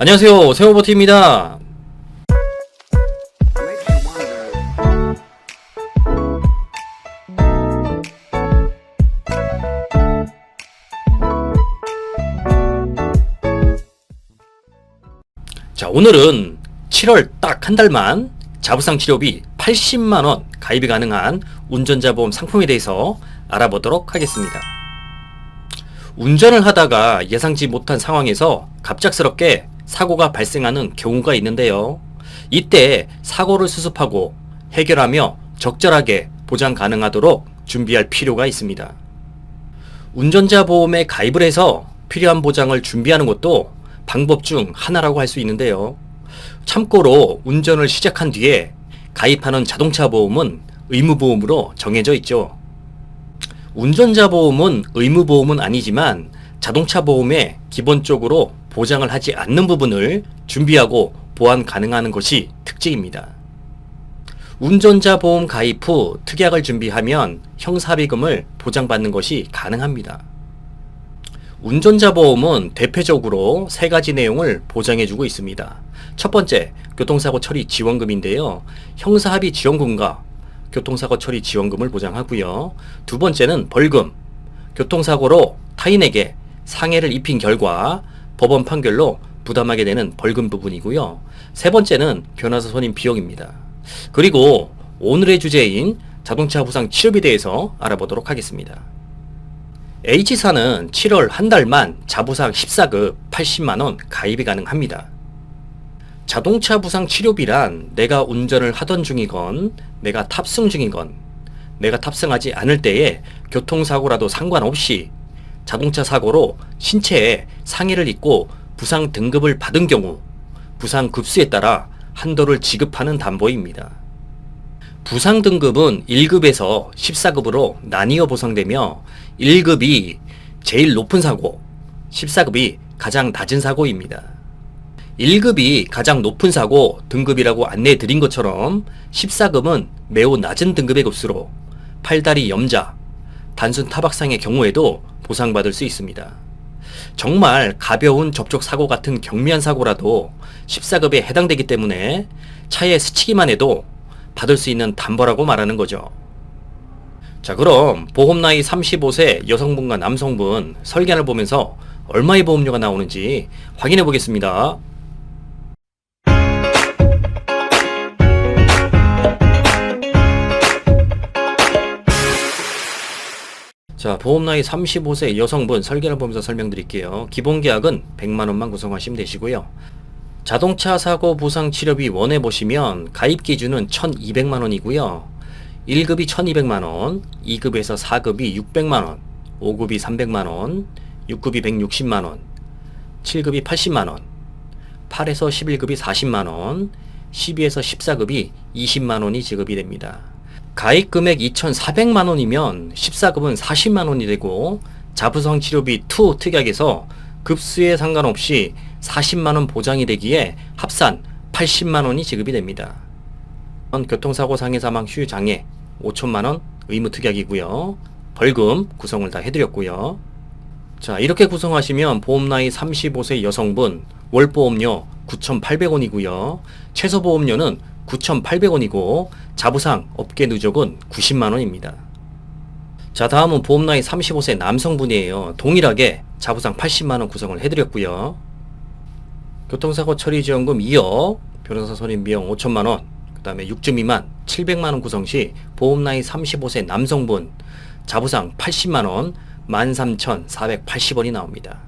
안녕하세요. 세오버티입니다. 자, 오늘은 7월 딱 한 달만 자부상 치료비 80만원 가입이 가능한 운전자 보험 상품에 대해서 알아보도록 하겠습니다. 운전을 하다가 예상치 못한 상황에서 갑작스럽게 사고가 발생하는 경우가 있는데요. 이때 사고를 수습하고 해결하며 적절하게 보장 가능하도록 준비할 필요가 있습니다. 운전자 보험에 가입을 해서 필요한 보장을 준비하는 것도 방법 중 하나라고 할 수 있는데요. 참고로 운전을 시작한 뒤에 가입하는 자동차 보험은 의무보험으로 정해져 있죠. 운전자 보험은 의무보험은 아니지만 자동차 보험에 기본적으로 보장을 하지 않는 부분을 준비하고 보완 가능한 것이 특징입니다. 운전자 보험 가입 후 특약을 준비하면 형사비금을 보장받는 것이 가능합니다. 운전자 보험은 대표적으로 세 가지 내용을 보장해주고 있습니다. 첫 번째, 교통사고 처리 지원금인데요. 형사합의 지원금과 교통사고 처리 지원금을 보장하고요. 두 번째는 벌금, 교통사고로 타인에게 상해를 입힌 결과 법원 판결로 부담하게 되는 벌금 부분이고요. 세 번째는 변호사 선임 비용입니다. 그리고 오늘의 주제인 자동차 부상 치료비에 대해서 알아보도록 하겠습니다. H사는 7월 한 달만 자부상 14급 80만원 가입이 가능합니다. 자동차 부상 치료비란 내가 운전을 하던 중이건 내가 탑승 중이건 내가 탑승하지 않을 때에 교통사고라도 상관없이 자동차 사고로 신체에 상해를 입고 부상 등급을 받은 경우 부상 급수에 따라 한도를 지급하는 담보입니다. 부상 등급은 1급에서 14급으로 나뉘어 보상되며 1급이 제일 높은 사고, 14급이 가장 낮은 사고입니다. 1급이 가장 높은 사고 등급이라고 안내해 드린 것처럼 14급은 매우 낮은 등급의 급수로 팔다리 염자, 단순 타박상의 경우에도 보상받을 수 있습니다. 정말 가벼운 접촉 사고 같은 경미한 사고라도 14급에 해당되기 때문에 차에 스치기만 해도 받을 수 있는 담보라고 말하는 거죠. 자, 그럼 보험 나이 35세 여성분과 남성분 설계안을 보면서 얼마의 보험료가 나오는지 확인해 보겠습니다. 자, 보험 나이 35세 여성분 설계를 보면서 설명드릴게요. 기본 계약은 100만 원만 구성하시면 되시고요. 자동차 사고 보상 치료비 원해 보시면 가입 기준은 1,200만 원이고요. 1급이 1,200만 원, 2급에서 4급이 600만 원, 5급이 300만 원, 6급이 160만 원, 7급이 80만 원, 8에서 11급이 40만 원, 12에서 14급이 20만 원이 지급이 됩니다. 가입 금액 2,400만 원이면 14급은 40만 원이 되고 자부성 치료비 2 특약에서 급수에 상관없이 40만 원 보장이 되기에 합산 80만 원이 지급이 됩니다. 교통사고 상해 사망 휴 장애 5천만 원 의무 특약이고요. 벌금 구성을 다 해드렸고요. 자 이렇게 구성하시면 보험 나이 35세 여성분 월 보험료 9,800원이고요. 최소 보험료는 9,800원이고 자부상 업계 누적은 90만 원입니다. 자 다음은 보험 나이 35세 남성분이에요. 동일하게 자부상 80만 원 구성을 해드렸고요. 교통사고 처리 지원금 2억, 변호사 선임 비용 5천만 원, 그 다음에 6주 미만 700만 원 구성 시 보험 나이 35세 남성분 자부상 80만 원, 13,480원이 나옵니다.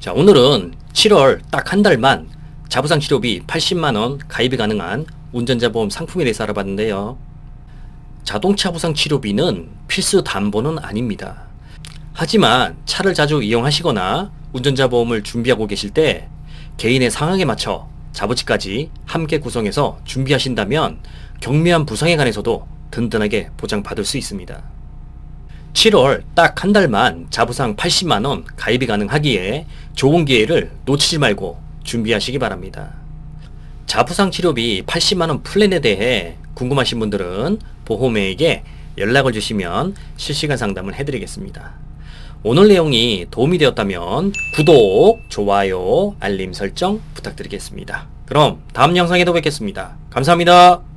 자 오늘은 7월 딱 한 달만 자부상 치료비 80만 원 가입이 가능한 운전자 보험 상품에 대해서 알아봤는데요. 자동차 부상 치료비는 필수 담보는 아닙니다. 하지만 차를 자주 이용하시거나 운전자 보험을 준비하고 계실 때 개인의 상황에 맞춰 자부치까지 함께 구성해서 준비하신다면 경미한 부상에 관해서도 든든하게 보장받을 수 있습니다. 7월 딱 한 달만 자부상 80만원 가입이 가능하기에 좋은 기회를 놓치지 말고 준비하시기 바랍니다. 자부상 치료비 80만원 플랜에 대해 궁금하신 분들은 보험회에게 연락을 주시면 실시간 상담을 해드리겠습니다. 오늘 내용이 도움이 되었다면 구독, 좋아요, 알림 설정. 부탁드리겠습니다. 그럼 다음 영상에도 뵙겠습니다. 감사합니다.